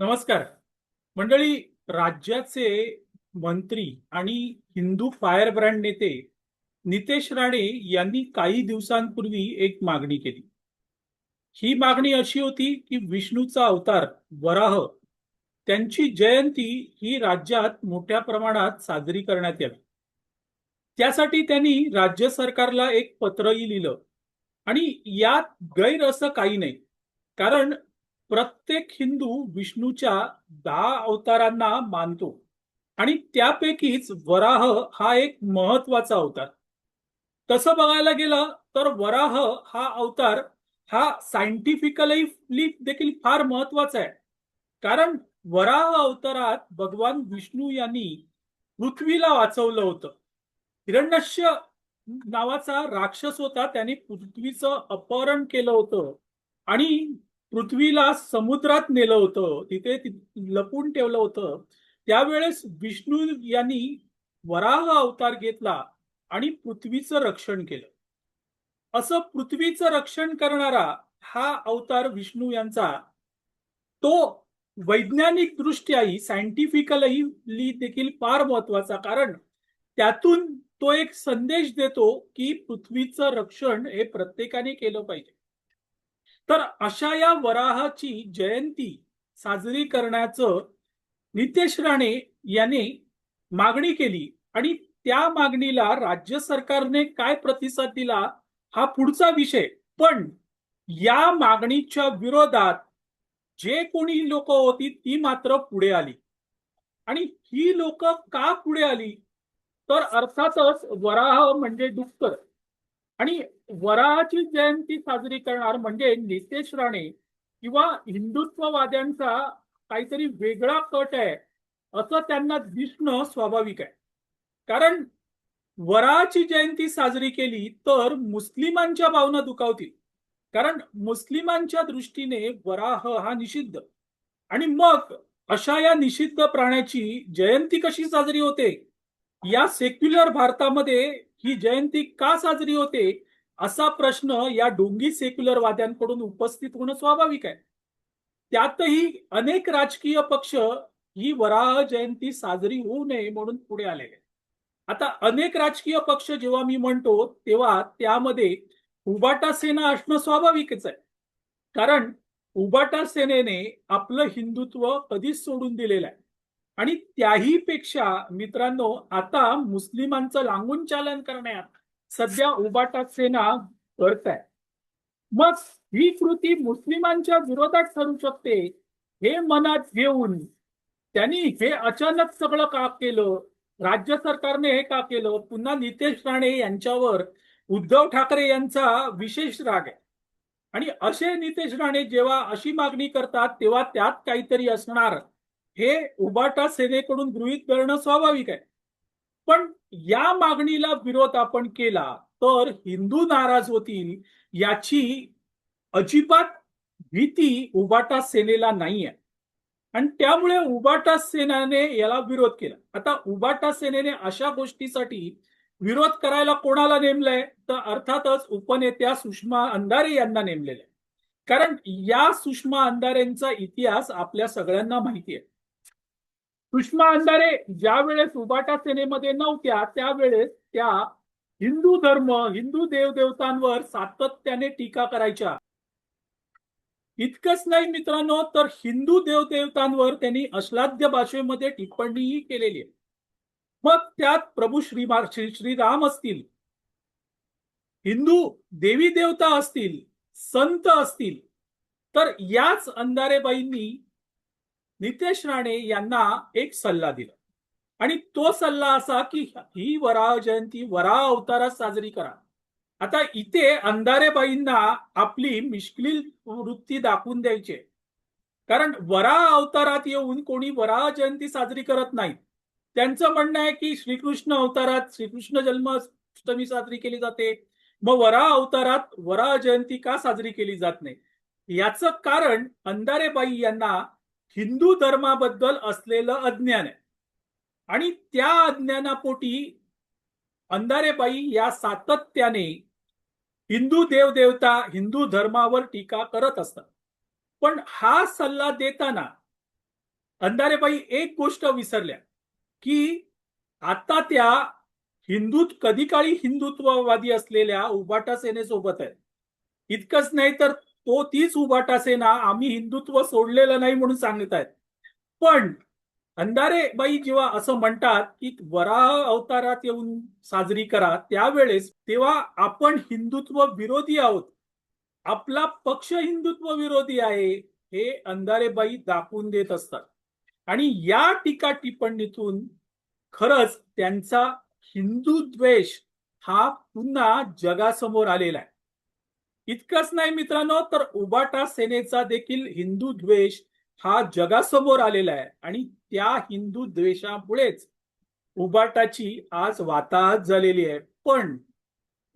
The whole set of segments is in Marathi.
नमस्कार. मंडळी राज्याचे मंत्री आणि हिंदू फायर ब्रँड नेते नितेश राणे यांनी काही दिवसांपूर्वी एक मागणी केली. ही मागणी अशी होती की विष्णूचा अवतार वराह त्यांची जयंती ही राज्यात मोठ्या प्रमाणात साजरी करण्यात यावी. त्यासाठी त्यांनी राज्य सरकारला एक पत्रही लिहिलं आणि यात गैर असं काही नाही कारण प्रत्येक हिंदू विष्णूच्या दहा अवतारांना मानतो. आणि त्यापैकीच वराह हा एक महत्त्वाचा अवतार. तसं बघायला गेलं तर वराह हा अवतार हा सायंटिफिकली देखील फार महत्त्वाचा आहे. कारण वराह अवतारात भगवान विष्णू यांनी पृथ्वीला वाचवलं होतं. हिरण्यश्य नावाचा राक्षस होता त्याने पृथ्वीचं अपहरण केलं होतं. आणि पृथ्वीला समुद्रात नेलं होतं तिथे लपून ठेवलं होतं. त्यावेळेस विष्णू यांनी वराह अवतार घेतला आणि पृथ्वीचं रक्षण केलं. असं पृथ्वीचं रक्षण करणारा हा अवतार विष्णू यांचा तो वैज्ञानिक दृष्ट्याही सायंटिफिकली देखील फार महत्त्वाचा कारण त्यातून तो एक संदेश देतो की पृथ्वीचं रक्षण हे प्रत्येकाने केलं पाहिजे. तर अशा या वराहाची जयंती साजरी करण्याचं नितेश राणे याने मागणी केली. आणि त्या मागणीला राज्य सरकारने काय प्रतिसाद दिला हा पुढचा विषय. पण या मागणीच्या विरोधात जे कोणी लोक होती ती मात्र पुढे आली. आणि ही लोक का पुढे आली? तर अर्थातच वराह म्हणजे डुक्कर. आणि वराची जयंती साजरी करणार म्हणजे नितेश राणे किंवा हिंदुत्ववाद्यांचा काहीतरी वेगळा कट आहे असं त्यांना दिसणं स्वाभाविक आहे. कारण वराची जयंती साजरी केली तर मुस्लिमांच्या भावना दुखावतील. कारण मुस्लिमांच्या दृष्टीने वराह हा निषिद्ध. आणि मग अशा या निषिद्ध प्राण्याची जयंती कशी साजरी होते? या सेक्युलर भारतामध्ये ही जयंती का साजरी होते? असा प्रश्न या डोंगी सेक्युलर वाद्यांकडून उपस्थित होणं स्वाभाविक आहे. त्यातही अनेक राजकीय पक्ष ही वराह जयंती साजरी होऊ नये म्हणून पुढे आलेले आता अनेक राजकीय पक्ष जेव्हा मी म्हणतो तेव्हा त्यामध्ये उबाटा सेना असणं स्वाभाविकच आहे. कारण उबाटा सेनेने आपलं हिंदुत्व कधीच सोडून दिलेलं आहे. आणि त्याही पेक्षा मित्रांनो आता मुस्लिमांचं लांगून चालन करण्यात सध्या उबाटा सेना करत आहे. मग ही कृती मुस्लिमांच्या विरोधात ठरू शकते हे मनात घेऊन त्यांनी हे अचानक सगळं का केलं? राज्य सरकारने हे का केलं? पुन्हा नितेश राणे यांच्यावर उद्धव ठाकरे यांचा विशेष राग आहे. आणि असे नितेश राणे जेव्हा अशी मागणी करतात तेव्हा त्यात काहीतरी असणार हे उबाटा सेनेकडून गृहीत धरणं स्वाभाविक आहे. पण या मागणीला विरोध आपण केला तर हिंदू नाराज होतील याची अजिबात भीती उबाटा सेनेला नाही आहे आणि त्यामुळे उबाटा सेनाने याला विरोध केला. आता उबाटा सेनेने अशा गोष्टीसाठी विरोध करायला कोणाला नेमलंय? तर अर्थातच उपनेत्या सुषमा अंधारे यांना नेमलेलं आहे. कारण या सुषमा अंधारेंचा इतिहास आपल्या सगळ्यांना माहिती आहे. सुषमा अंधारे ज्या वेळेस उबाटा सेनेमध्ये नव्हत्या त्यावेळेस त्या हिंदू धर्म हिंदू देवदेवतांवर सातत्याने टीका करायच्या. इतकंच नाही मित्रांनो तर हिंदू देवदेवतांवर त्यांनी अश्लाध्य भाषेमध्ये टिप्पणीही केलेली आहे. मग त्यात प्रभू श्री श्री श्रीराम असतील हिंदू देवी देवता असतील संत असतील तर याच अंधारेबाईंनी नितेश राणे यांना एक सल्ला दिला. आणि तो सल्ला असा की ही वराह जयंती वराह अवतारात साजरी करा. आता इथे अंधारेबाईंना आपली मिश्किल वृत्ती दाखवून द्यायची आहे. कारण वराह अवतारात येऊन कोणी वराह जयंती साजरी करत नाहीत त्यांचं म्हणणं आहे की श्रीकृष्ण अवतारात श्रीकृष्ण जन्माष्टमी साजरी केली जाते. मग वराह अवतारात वराह जयंती का साजरी केली जात नाही? याचं कारण अंधारेबाई यांना हिंदू धर्माबद्दल असलेलं अज्ञान आहे. आणि त्या अज्ञानापोटी अंधारेबाई या सातत्याने हिंदू देवदेवता हिंदू धर्मावर टीका करत असतात. पण हा सल्ला देताना अंधारेबाई एक गोष्ट विसरल्या की आता त्या हिंदू कधी काळी हिंदुत्ववादी असलेल्या उबाटा सेनेसोबत आहे इतकंच नाही तर तो तीच उबाटा सेना आम्ही हिंदुत्व सोडलेलं नाही म्हणून सांगत आहेत. पण अंधारेबाई जेव्हा असं म्हणतात की वराह अवतारात येऊन साजरी करा त्यावेळेस तेव्हा आपण हिंदुत्व विरोधी आहोत. आपला पक्ष हिंदुत्व विरोधी आहे हे अंधारेबाई दाखवून देत असतात. आणि या टीका टिप्पणीतून खरंच त्यांचा हिंदू द्वेष हा पुन्हा जगासमोर आलेला आहे. इतकंच नाही मित्रांनो तर उबाटा सेनेचा देखील हिंदू द्वेष हा जगासमोर आलेला आहे. आणि त्या हिंदू द्वेषामुळेच उबाटाची आज वाताहत झालेली आहे. पण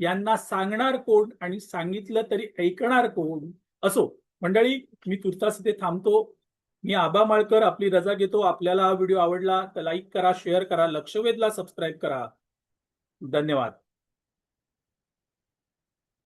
यांना सांगणार कोण आणि सांगितलं तरी ऐकणार कोण असो? मंडळी मी तुर्तास इथे थांबतो. मी आबा माळकर आपली रजा घेतो. आपल्याला हा व्हिडिओ आवडला तर लाईक करा शेअर करा लक्षवेधला सबस्क्राईब करा. धन्यवाद.